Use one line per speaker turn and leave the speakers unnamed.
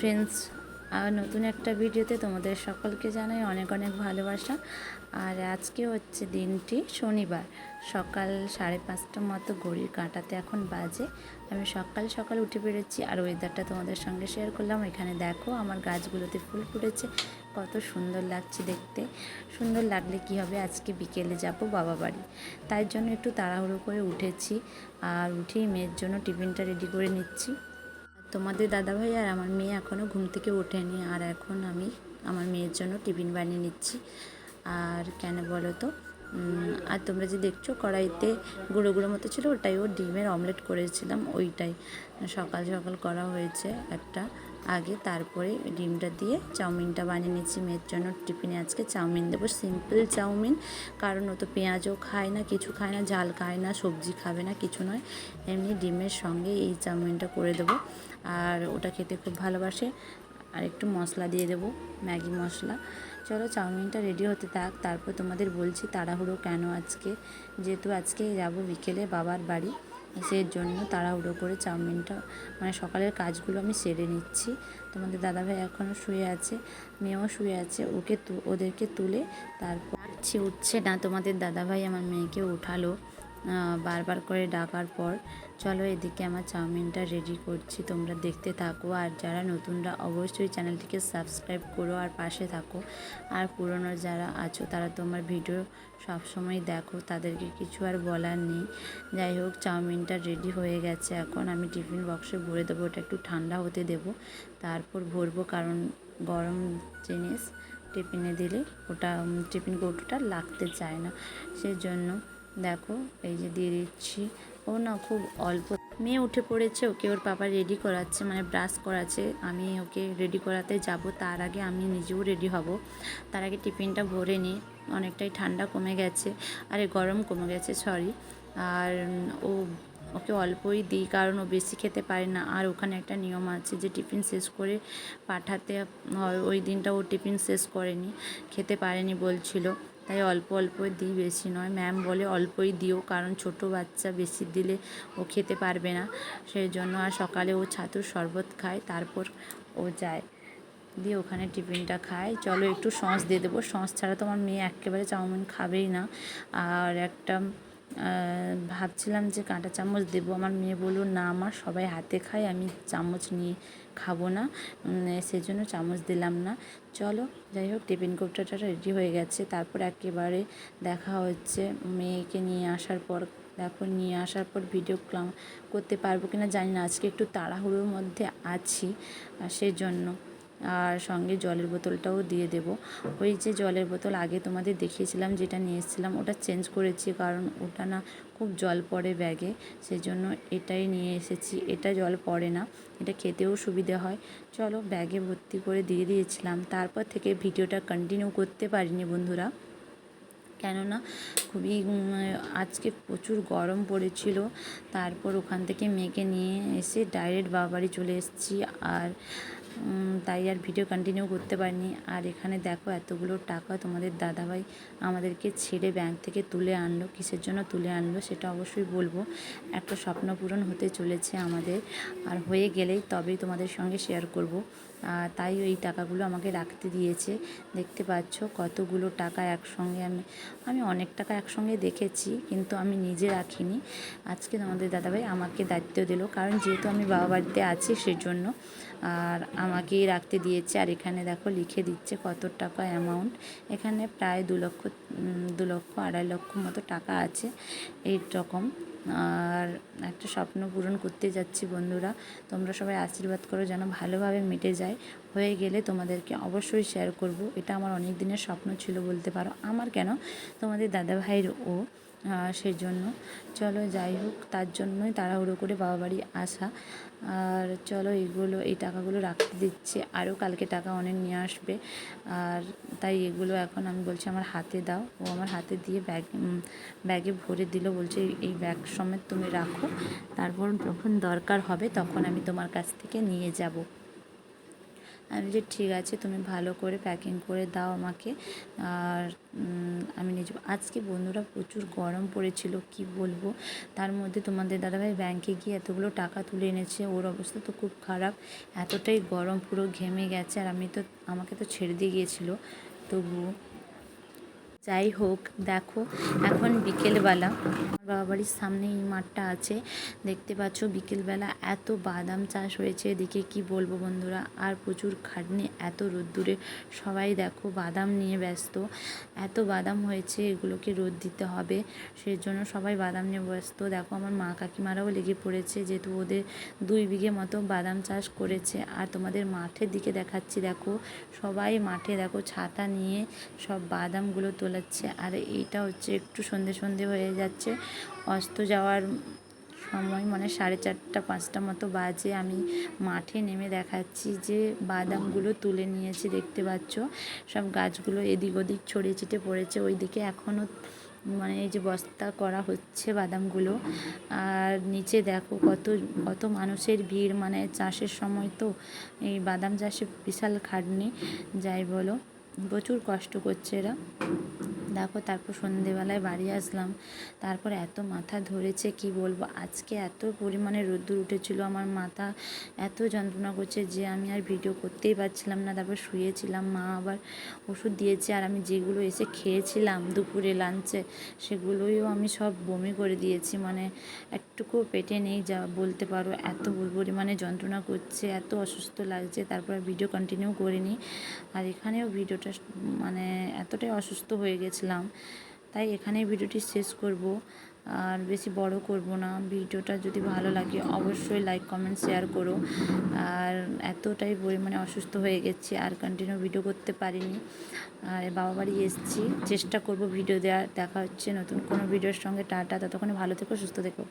Friends আর নতুন একটা ভিডিওতে তোমাদের সকলকে জানাই অনেক অনেক ভালোবাসা। আর আজকে হচ্ছে দিনটি শনিবার, সকাল সাড়ে পাঁচটার মতো ঘড়ির কাঁটাতে এখন বাজে। আমি সকাল সকাল উঠে পেরেছি আর ওয়েদারটা তোমাদের সঙ্গে শেয়ার করলাম। এখানে দেখো আমার গাছগুলোতে ফুল ফুটেছে, কত সুন্দর লাগছে দেখতে। সুন্দর লাগলে কি হবে? আজকে বিকেলে যাব বাবা বাড়ি। তাই জন্য একটু তাড়াহুড়ো করে উঠেছি, আর উঠেই মেয়ের জন্য টিফিনটা রেডি করে নিচ্ছি। তোমাদের দাদাভাই আর আমার মেয়ে এখনও ঘুম থেকে ওঠেনি। আর এখন আমি আমার মেয়ের জন্য টিফিন বানিয়ে নিচ্ছি। আর কেন বলো তো? আর তোমরা যে দেখছ কড়াইতে গুঁড়ো গুঁড়ো মতো ছিল, ওটাই ও ডিমের অমলেট করেছিলাম, ওইটাই। সকাল সকাল করা হয়েছে একটা। আগে তারপরে ডিমটা দিয়ে চাউমিনটা বানিয়ে নিচ্ছি মেয়ের জন্য টিফিনে আজকে চাউমিন দেবো সিম্পল চাউমিন। কারণ ও তো পেঁয়াজও খায় না, কিছু খায় না, ঝাল খায় না, সবজি খাবে না, কিছু নয়। এমনি ডিমের সঙ্গে এই চাউমিনটা করে দেবো। আর ওটা খেতে খুব ভালোবাসে। আর একটু মশলা দিয়ে দেবো, ম্যাগি মশলা। চলো চাউমিনটা রেডি হতে থাক, তারপর তোমাদের বলছি তাড়াহুড়ো কেন আজকে? যেহেতু আজকে যাব বিকেলে বাবার বাড়ি, সেই জন্য তাড়াহুড়ো করে চাউমিনটা মানে সকালের কাজগুলো আমি সেরে নিচ্ছি। তোমাদের দাদাভাই এখনও শুয়ে আছে, মেয়েও শুয়ে আছে, ওকে ওদেরকে তুলে তারপর ডাকছি উঠছে না, তোমাদের দাদাভাই আমার মেয়েকে উঠালো। বারবার করে ডাকার পর চলো এদিকে আমার চাউমিনটা রেডি করছি, তোমরা দেখতে থাকো। আর যারা নতুনরা অবশ্যই চ্যানেলটিকে সাবস্ক্রাইব করো আর পাশে থাকো। আর পুরনো যারা আছো, তারা তোমার ভিডিও সবসময় দেখো, তাদেরকে কিছু আর বলার নেই। যাই হোক, চাউমিনটা রেডি হয়ে গেছে এখন। আমি টিফিন বক্সে ভরে দেবো, ওটা একটু ঠান্ডা হতে দেবো। তারপর ভরবো, কারণ গরম জিনিস টিফিনে দিলে ওটা টিফিন কৌটোটা লাগতে চায় না। সেই জন্য দেখো, এই যে দিয়ে দিচ্ছি। ও না খুব অল্প। মেয়ে উঠে পড়েছে, ওকে ওর পাপা রেডি করাচ্ছে মানে ব্রাশ করাচ্ছে। আমি ওকে রেডি করাতে যাব, তার আগে আমি নিজেও রেডি হব। তার আগে টিফিনটা ভরে নিই অনেকটাই ঠান্ডা কমে গেছে, আরে গরম কমে গেছে সরি আর ও, ওকে অল্পই দিই, কারণ ও বেশি খেতে পারে না। আর ওখানে একটা নিয়ম আছে যে টিফিন শেষ করে পাঠাতে হয়, ওই দিনটা ও টিফিন শেষ করেনি, খেতে পারেনি বলছিল। তাই অল্প অল্প দিই, বেশি নয়। ম্যাম বলে অল্পই দিও, কারণ ছোট বাচ্চা বেশি দিলে ও খেতে পারবে না। সেই জন্য আর সকালে ও ছাতুর শরবত খায়, তারপর ও যায়। দিয়ে ওখানে টিফিনটা খায়। চলো একটু সস দিয়ে দেবো। সস ছাড়া তো আমার মেয়ে একেবারে চাউমিন খাবেই না। আর একটা ভাবছিলাম যে কাঁটা চামচ দেবো। আমার মেয়ে বলল, না আমার সবাই হাতে খায়, আমি চামচ নিয়ে খাব না। সেজন্য চামচ দিলাম না। চলো, যাই হোক, টিফিন কৌটাটা রেডি হয়ে গেছে। তারপর একেবারে দেখা হচ্ছে মেয়েকে নিয়ে আসার পর। দেখো, নিয়ে আসার পর ভিডিও করতে পারব কিনা জানি না। আজকে একটু তাড়াহুড়োর মধ্যে আছি সেজন্য। আর সঙ্গে জলের বোতলটাও দিয়ে দেব। ওই যে জলের বোতল আগে তোমাদের দেখিয়েছিলাম, যেটা নিয়ে এসেছিলাম, ওটা চেঞ্জ করেছি কারণ ওটা না খুব জল পড়ে ব্যাগে, সেজন্য এটাই নিয়ে এসেছি। এটা জল পড়ে না, এটা খেতেও সুবিধে হয়। চলো ব্যাগে ভর্তি করে দিয়ে দিয়েছিলাম, তারপর থেকে ভিডিওটা কন্টিনিউ করতে পারিনি বন্ধুরা। কেননা খুবই আজকে প্রচুর গরম পড়েছিল, তারপর ওখান থেকে মেয়েকে নিয়ে এসে ডাইরেক্ট বাবা বাড়ি চলে এসেছি। আর তাই আর ভিডিও কন্টিনিউ করতে পারিনি। আর এখানে দেখো, এতগুলো টাকা তোমাদের দাদাভাই আমাদেরকে ছেড়ে ব্যাংক থেকে তুলে আনলো। কিসের জন্য তুলে আনলো সেটা অবশ্যই বলব। একটা স্বপ্ন পূরণ হতে চলেছে আমাদের। আর হয়ে গেলেই তবেই তোমাদের সঙ্গে শেয়ার করব। তাই ওই টাকাগুলো আমাকে রাখতে দিয়েছে। দেখতে পাচ্ছ কতগুলো টাকা একসঙ্গে আমি আমি অনেক টাকা একসঙ্গে দেখেছি, কিন্তু আমি নিজে রাখিনি। আজকে আমাদের দাদাভাই আমাকে দায়িত্ব দিল, কারণ যেহেতু আমি বাবা বাড়িতে আছি সেজন্য। আর আমাকেই রাখতে দিয়েছে, আর এখানে দেখো লিখে দিচ্ছে কত টাকা অ্যামাউন্ট এখানে প্রায় দু লক্ষ দু লক্ষ, আড়াই লক্ষ মতো টাকা আছে এই রকম আর একটা স্বপ্ন পূরণ করতে যাচ্ছি বন্ধুরা। তোমরা সবাই আশীর্বাদ করো যেন ভালোভাবে মিটে যায়। হয়ে গেলে তোমাদেরকে অবশ্যই শেয়ার করব। এটা আমার অনেক দিনের স্বপ্ন ছিল বলতে পারো। আমার কেন? তোমাদের দাদাভাইয়ের ও আহ, সেই জন্য চলো যাই হোক তার জন্যই তাড়াহুড়ো করে বাবা বাড়ি আসা। আর চলো এগুলো এই টাকাগুলো রাখতে দিচ্ছে। আরও কালকে টাকা অনেক নিয়ে আসবে। আর তাই এগুলো এখন আমি বলছি আমার হাতে দাও। ও আমার হাতে দিয়ে ব্যাগ ব্যাগে ভরে দিল। বলছে এই ব্যাগ সমেত তুমি রাখো। তারপর যখন দরকার হবে তখন আমি তোমার কাছ থেকে নিয়ে যাব। আমি যে ঠিক আছে, তুমি ভালো করে প্যাকিং করে দাও আমাকে। আর আমি যাব আজকে বন্ধুরা প্রচুর গরম পড়েছিল, কি বলব? তার মধ্যে তোমাদের দাদাভাই ব্যাংকে গিয়ে এতগুলো টাকা তুলে এনেছে, ওর অবস্থা তো খুব খারাপ। এতটাই গরম পুরো ঘেমে গেছে, আর আমি তো, আমাকে তো ছেড়ে দিয়ে গিয়েছিল। তবুও যাই হোক, দেখো, এখন বিকেলবেলা আমার বাবা বাড়ির সামনে এই মাঠটা আছে। দেখতে পাচ্ছ বিকেলবেলা এত বাদাম চাষ হয়েছে, এদিকে কি বলব বন্ধুরা, আর প্রচুর খাটনি, এত রোদ্দুরে। সবাই দেখো বাদাম নিয়ে ব্যস্ত। এত বাদাম হয়েছে, এগুলোকে রোদ দিতে হবে সেই জন্য সবাই বাদাম নিয়ে ব্যস্ত। দেখো আমার মা কাকিমারাও লেগে পড়েছে, যেহেতু ওদের দুই বিঘে মতো বাদাম চাষ করেছে। আর তোমাদের মাঠের দিকে দেখাচ্ছি, দেখো, সবাই মাঠে, দেখো, ছাতা নিয়ে সব বাদামগুলো তোলাচ্ছে আর এইটা হচ্ছে একটু সন্ধে সন্ধে হয়ে যাচ্ছে। অস্ত যাওয়ার সময় মানে সাড়ে চারটা, পাঁচটা মতো বাজে। আমি মাঠে নেমে দেখাচ্ছি যে বাদামগুলো তুলে নিয়েছি, দেখতে পাচ্ছ? সব গাছগুলো এদিক ওদিক ছড়িয়ে ছিটে পড়েছে। ওইদিকে এখনও মানে এই যে বস্তা করা হচ্ছে বাদামগুলো। আর নিচে দেখো কত কত মানুষের ভিড়। মানে চাষের সময় তো এই বাদাম চাষে বিশাল খাটনি। যাই বলো। প্রচুর কষ্ট করছে এরা। দেখো, তারপর সন্ধেবেলায় বাড়ি আসলাম। তারপর এত মাথা ধরেছে, কি বলব? আজকে এত পরিমাণে রোদ্দুর উঠেছিল, আমার মাথা এত যন্ত্রণা করছে যে আমি আর ভিডিও করতেই পারছিলাম না। তারপর শুয়েছিলাম, মা আবার ওষুধ দিয়েছে আর আমি যেগুলো এসে খেয়েছিলাম দুপুরে লাঞ্চে, সেগুলোইও আমি সব বমি করে দিয়েছি। মানে একটুকু পেটে নেই, যা বলতে পারো, এত পরিমাণে যন্ত্রণা করছে, এত অসুস্থ লাগছে, তারপর ভিডিও কন্টিনিউ করিনি। আর এখানেও ভিডিওটা মানে এতটাই অসুস্থ হয়ে গেছিলাম তাই এখানে ভিডিওটি শেষ করব। আর বেশি বড় করব না। ভিডিওটা যদি ভালো লাগে অবশ্যই লাইক কমেন্ট শেয়ার করো। আর এতটাই পরিমাণে অসুস্থ হয়ে গেছি, আর কন্টিনিউ ভিডিও করতে পারিনি। আর বাবা বাড়ি এসেছি। চেষ্টা করব ভিডিও দেওয়ার দেখা হচ্ছে নতুন কোনো ভিডিওর সঙ্গে। টাটা। ততক্ষণে ভালো থেকো, সুস্থ থেকো।